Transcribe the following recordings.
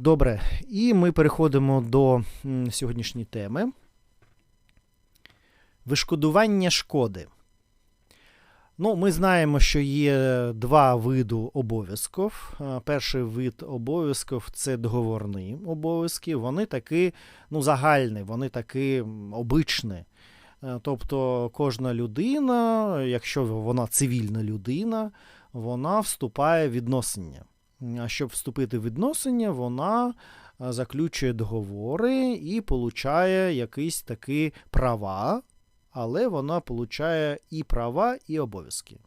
Добре, і ми переходимо до сьогоднішньої теми. Вишкодування шкоди. Ну, ми знаємо, що є два види обов'язків. Перший вид обов'язків це договорні обов'язки. Вони такі ну, загальні, вони такі обичні. Е, Тобто кожна людина, якщо вона цивільна людина, вона вступає в відносини. Щоб вступити в відносини, вона е, заключує договори і получає якісь такі права, але вона получає і права, і обов'язки.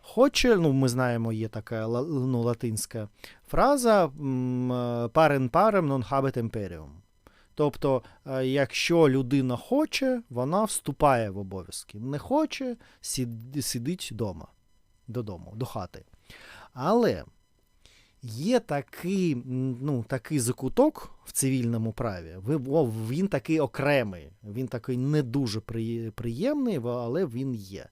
Хоче, ну, ми знаємо, є така ну, латинська фраза м, е, parem parem non habet imperium. Тобто, е, якщо людина хоче, вона вступає в обов'язки. Не хоче, сидить вдома, додому, до хати. Але є такий, ну, такий закуток в цивільному праві. Він такий окремий, він такий не дуже приємний, але він є.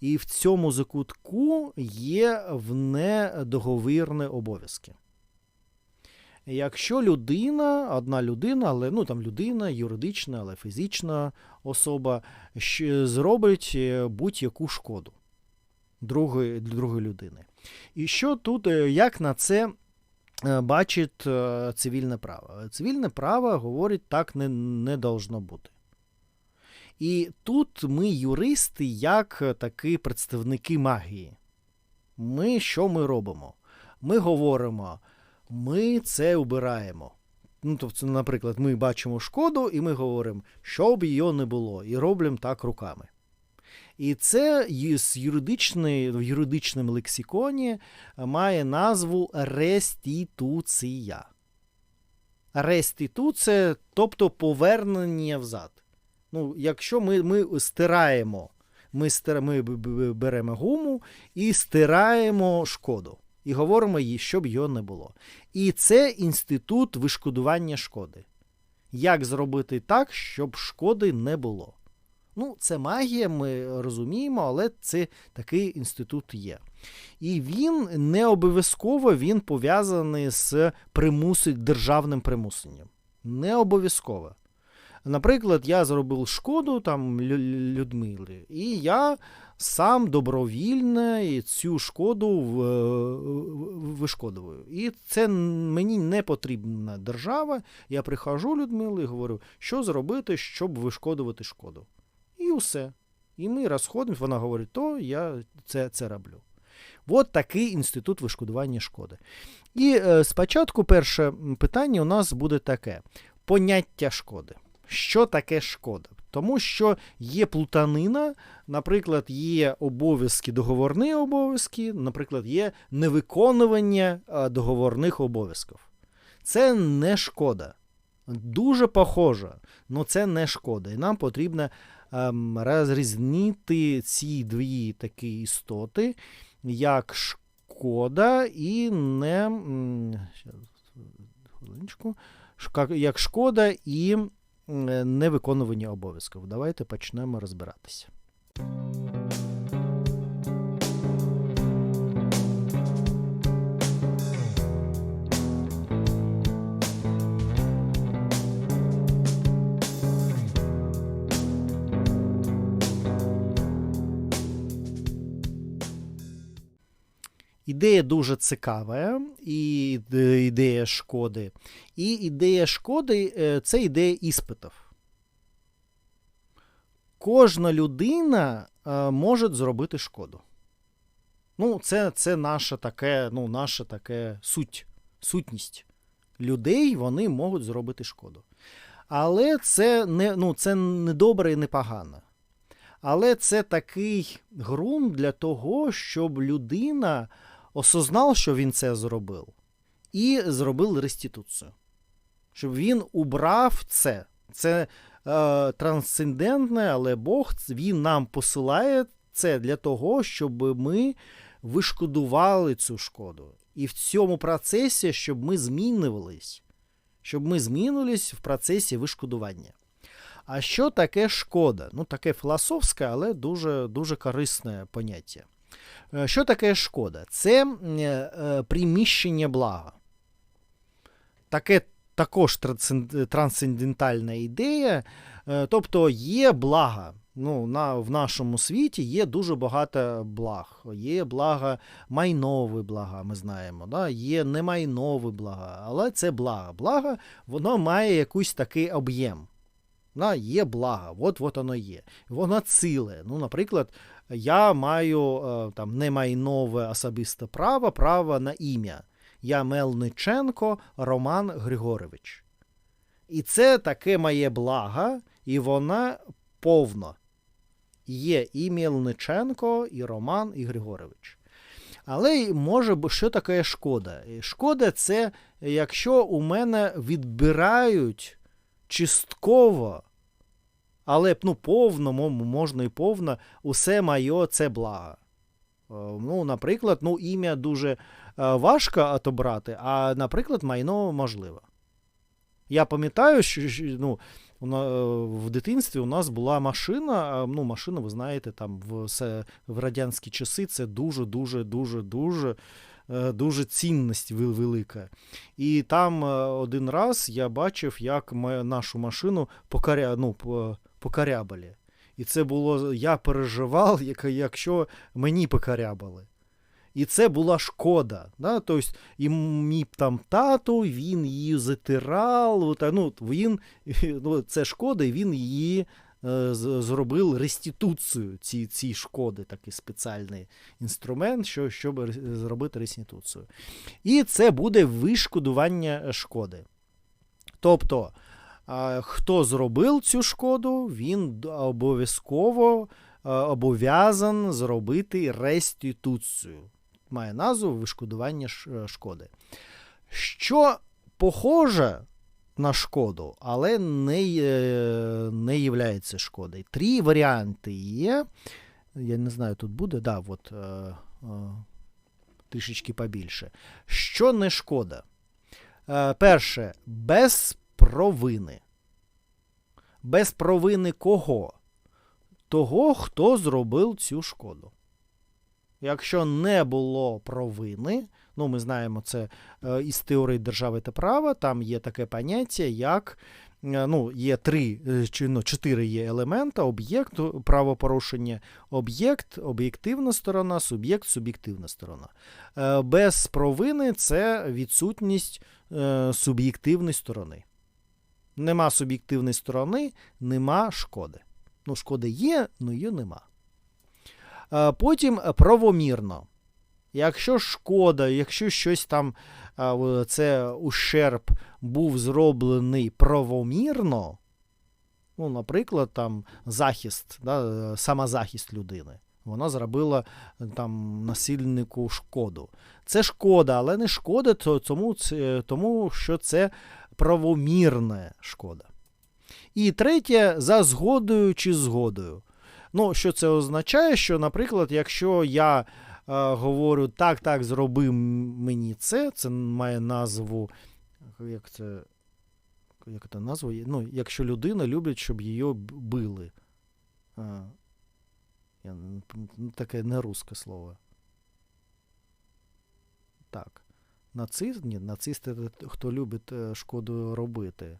І в цьому закутку є внедоговірні обов'язки. Якщо людина, одна людина, але ну там людина, юридична, але фізична особа, зробить е, будь-яку шкоду другої, другої людини. І що тут, е, як на це е, бачить е, цивільне право? Цивільне право говорить, так не, не должно бути. І тут ми, юристи, як такі представники магії. Ми що ми робимо? Ми говоримо, ми це убираємо. Ну, тобто, наприклад, ми бачимо шкоду, і ми говоримо, що б її не було, і робимо так руками. І це з юридичної, в юридичному лексиконі е, має назву реституція. Реституція, тобто повернення взад. Ну, якщо ми, ми стираємо, ми, ми беремо гуму і стираємо шкоду. І говоримо їй, щоб його не було. І це інститут вишкодування шкоди. Як зробити так, щоб шкоди не було? Ну, це магія, ми розуміємо, але це такий інститут є. І він не обов'язково він пов'язаний з примусу, державним примусенням. Не обов'язково. Наприклад, я зробив шкоду там Людмилі, і я сам добровільно цю шкоду в- в- вишкодую. І це мені не потрібна держава. Я приходжу Людмилі і говорю, що зробити, щоб вишкодувати шкоду. Все. І ми розходимося, вона говорить, то я це, це роблю. От такий інститут вишкодування шкоди. І е, спочатку перше питання у нас буде таке: поняття шкоди. Що таке шкода? Тому що є плутанина, наприклад, є обов'язки, договорні обов'язки, наприклад, є невиконування е, договорних обов'язків. Це не шкода. Дуже похоже, але це не шкода. І нам потрібно розрізнити ці дві такі істоти, як шкода і не. Хвилиночку. Як шкода і невиконування обов'язків. Давайте почнемо розбиратися. Ідея дуже цікава, і е, ідея шкоди. І ідея шкоди е, це ідея іспитів. Кожна людина е, може зробити шкоду. Ну, це, це наша таке, ну, наша таке суть, сутність. Людей вони можуть зробити шкоду. Але це не, ну, це не добре і не погано. Але це такий ґрунт для того, щоб людина осознав, що він це зробив, і зробив реституцію. Щоб він убрав це. Це е, трансцендентне, але Бог він нам посилає це для того, щоб ми вишкодували цю шкоду. І в цьому процесі, щоб ми змінювались, щоб ми змінились в процесі вишкодування. А що таке шкода? Ну, таке філософське, але дуже, дуже корисне поняття. Е, Що таке шкода? Це е, приміщення блага. таке також трансцендентальна ідея. Е, Тобто є блага. Ну, на, в нашому світі є дуже багато благ. Є блага майнові блага, ми знаємо. Да? Є немайнові блага, але це блага. Блага, воно має якийсь такий об'єм. Да? Є блага, от, от воно є. Воно ціле. Ну, наприклад, я маю е, там немайнове особисте право, право на ім'я. Я Мелниченко Роман Григорович. І це таке моє благо, і вона повна. Є і Мельниченко, і Роман, і Григорович. Але може що таке шкода? Шкода це якщо у мене відбирають частково, але ну, повно, можна і повно, усе моє це благо. Е, Ну, наприклад, ну, ім'я дуже е, важко отобрати, а, наприклад, майно можливо. Я пам'ятаю, що ну, е, в дитинстві у нас була машина. Ну, машина, ви знаєте, там в, в радянські часи це дуже, дуже, дуже, дуже, е, цінність велика. І там е, один раз я бачив, як нашу машину покаря, ну, по- покарябали. І це було, я переживав, як, якщо мені покарябали. І це була шкода. Да? Тобто, і мій там тату, він її затирав, ну, він, ну, це шкода, і він її зробив реституцію ці, ці шкоди, такий спеціальний інструмент, що, щоб зробити реституцію. І це буде вишкодування шкоди. Тобто, хто зробив цю шкоду, він обов'язково е, обов'язан зробити реституцію. Має назву вишкодування е, шкоди. Що похоже на шкоду, але не, є- не являється шкодою. Три варіанти є. Я не знаю, тут буде, да, от, е, е, трішечки побільше. Що не шкода? Е, перше, без провини. Без провини кого? Того, хто зробив цю шкоду. Якщо не було провини, ну ми знаємо це е, із теорії держави та права, там є таке поняття, як е, ну, є три е, чи ну, чотири є елемента: об'єкт правопорушення, об'єкт, об'єктивна сторона, суб'єкт, суб'єктивна сторона. Без провини це відсутність суб'єктивної сторони. Нема суб'єктивної сторони, нема шкоди. Ну, шкоди є, але її нема. Потім правомірно. Якщо шкода, якщо щось там, це ущерб був зроблений правомірно, ну, наприклад, там захист, да, самозахист людини. Вона зробила там насильнику шкоду. Це шкода, але не шкода, тому, тому що це правомірна шкода. І третє, за згодою чи згодою. Ну, що це означає? Що, наприклад, якщо я говорю так, так, зроби мені це, це має назву. Як це. Як це назва? Ну, якщо людина любить, щоб її били. Я, пам- ну, таке не русське слово. Так. Нацист? Ні, нацист це хто любить е, шкоду робити.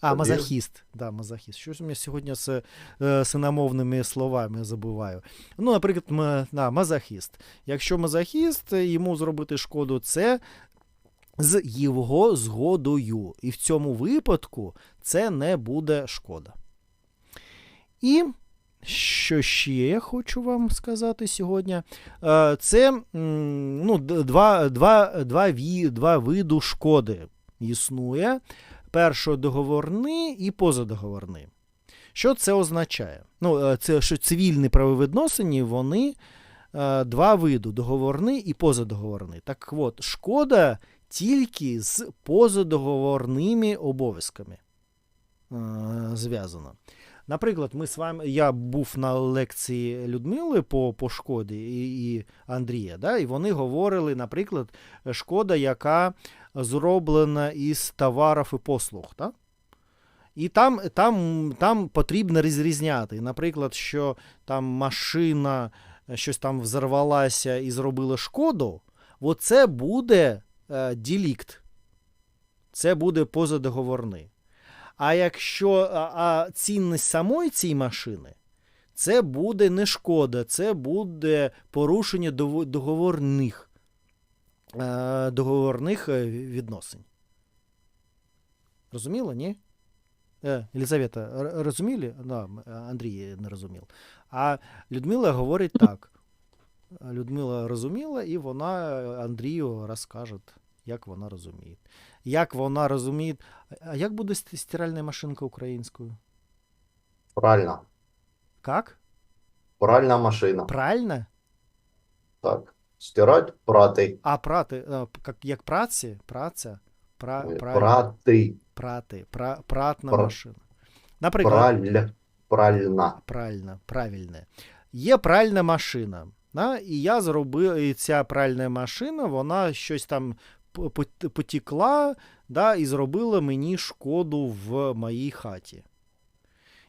А, мазохіст. Да, мазохіст. Щось у мене сьогодні з е, синомовними словами забуваю. Ну, наприклад, м- да, мазохіст. Якщо мазохіст, йому зробити шкоду, це з його згодою. І в цьому випадку це не буде шкода. І що ще я хочу вам сказати сьогодні? Е, Це ну, два, два, два, ві- два виду шкоди існує першодоговорний і позадоговорний. Що це означає? Ну, е, це що цивільні правовідносини, вони е, два види: договорний і позадоговорний. Так от, шкода тільки з позадоговорними обов'язками е, зв'язана. Наприклад, ми з вами, я був на лекції Людмили по, по шкоді і, і Андрія, да, і вони говорили, наприклад, шкода, яка зроблена із товарів і послуг. Да? І там, там, там потрібно розрізняти. Наприклад, що там машина щось там взорвалася і зробила шкоду, оце буде е, ділікт. це буде позадоговорний. А якщо а, а цінність самої цієї машини, це буде не шкода, це буде порушення договорних, е, договорних е, відносин. Розуміло, ні? Е, Елізавета, розуміли? Да, Андрій не розумів. А Людмила говорить так. Людмила розуміла, і вона Андрію розкаже, як вона розуміє. Як вона розуміє. А як буде стиральна машинка українською? Пральна. Як? Пральна машина. Пральна? Так. Стирать, прати. А прати, е, як, праці? Праця? Пра, правильно. Прати. Прати, пра, пратна Пра- машина. Наприклад, Праль. Пральна. правильно, правильне. Є пральна машина. Да? І я зробив, і ця пральна машина, вона щось там п- пот- потекла, да, і зробила мені шкоду в моїй хаті.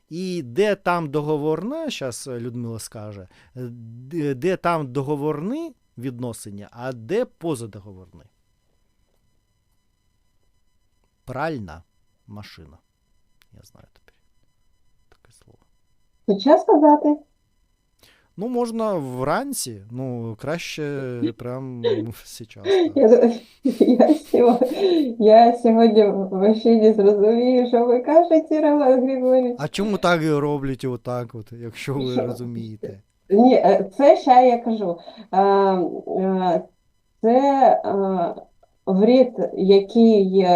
І де там договорна, зараз Людмила скаже, де, де там договорні відносини, а де позадоговорні? Пральна машина. Я знаю тепер таке слово. Що сказати? Ну, можна вранці, ну, краще прям сейчас. Я, я, сьогодні, я сьогодні в ефірі зрозумію, що ви кажете, Роман Григорійович. А чому так роблять отак, от, якщо ви Що? розумієте? Ні, е, це ще я кажу. Це вред, який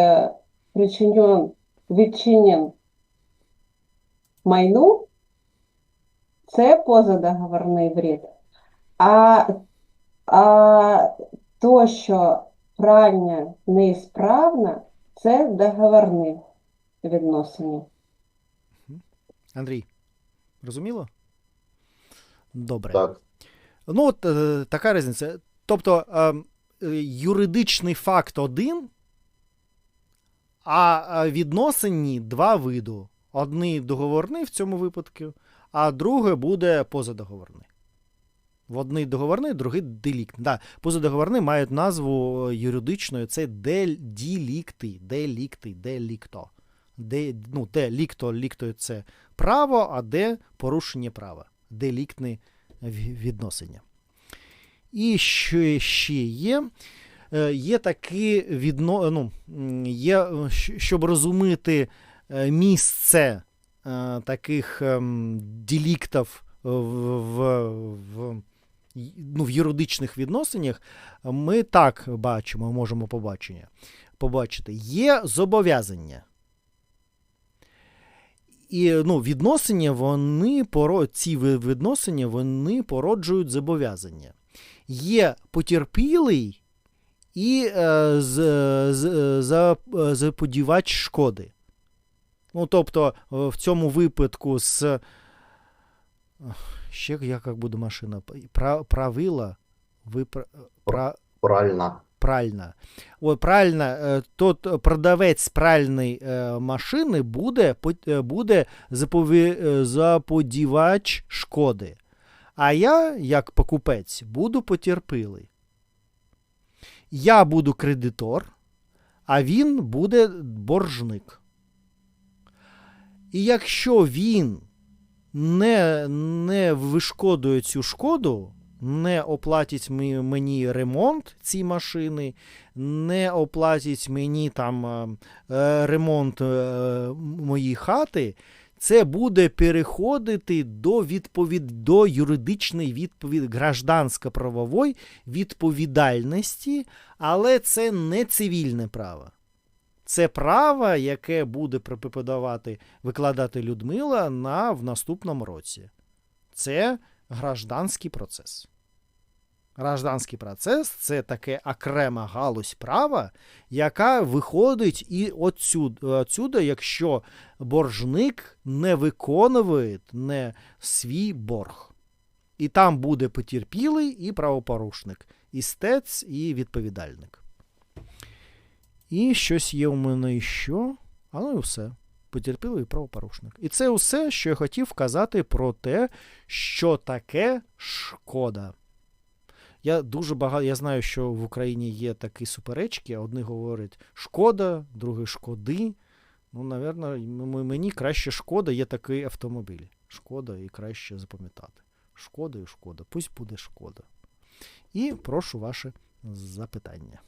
причинен, відчинен майну, це позадоговорний вред. А, а то, що пральня неісправна, це договорні відносини. Андрій, розуміло? Добре. Так. Ну, от е, така різниця. Тобто е, е, юридичний факт один, а е, відносинні два виду. Одний договорний в цьому випадку, а друге буде позадоговорний. Одний договорний, другий деліктний. Да, позадоговорний мають назву е, юридичною, це дель, ділікти, делікти, делікто. Де, ну, де лікто, лікто це право, а де порушення права. Деліктне в- відносини. І що ще є? Е, Є такі відно... ну, є, е, щоб розуміти місце таких ем, деліктів в, в, ну, в юридичних відносинах, ми так бачимо, можемо побачення, побачити. Є зобов'язання. І ну, відносини, вони ці відносини вони породжують зобов'язання. Є потерпілий і е, з, з, е, заподівач шкоди. Ну, тобто, е, в цьому випадку з. е, Ще як буде машина? Пра, правила? Випра, пра, Пральна. пральна. Е, тот продавець пральної е, машини буде, е, буде запові, е, заподівач шкоди. А я, як покупець, буду потерпілий. Я буду кредитор, а він буде боржник. І якщо він не, не вишкодує цю шкоду, не оплатить мені ремонт цієї машини, не оплатить мені там е, е, ремонт е, моєї хати, це буде переходити до відповід... до юридичної відповід... граждансько-правової відповідальності, але це не цивільне право. Це право, яке буде преподавати, викладати Людмила на, в наступному році. Це гражданський процес. Гражданський процес це таке окрема галузь права, яка виходить і отсюди, якщо боржник не виконує не свій борг. І там буде потерпілий і правопорушник, істець і відповідальник. І щось є у мене ще. А ну і все. Потерпілий правопорушник. І це все, що я хотів вказати про те, що таке шкода. Я дуже багато. Я знаю, що в Україні є такі суперечки. Одні говорять шкода, другі шкоди. Ну, напевно, мені краще шкода є такий автомобіль. Шкода і краще запам'ятати. Шкода і шкода. Пусть буде шкода. І прошу ваше запитання.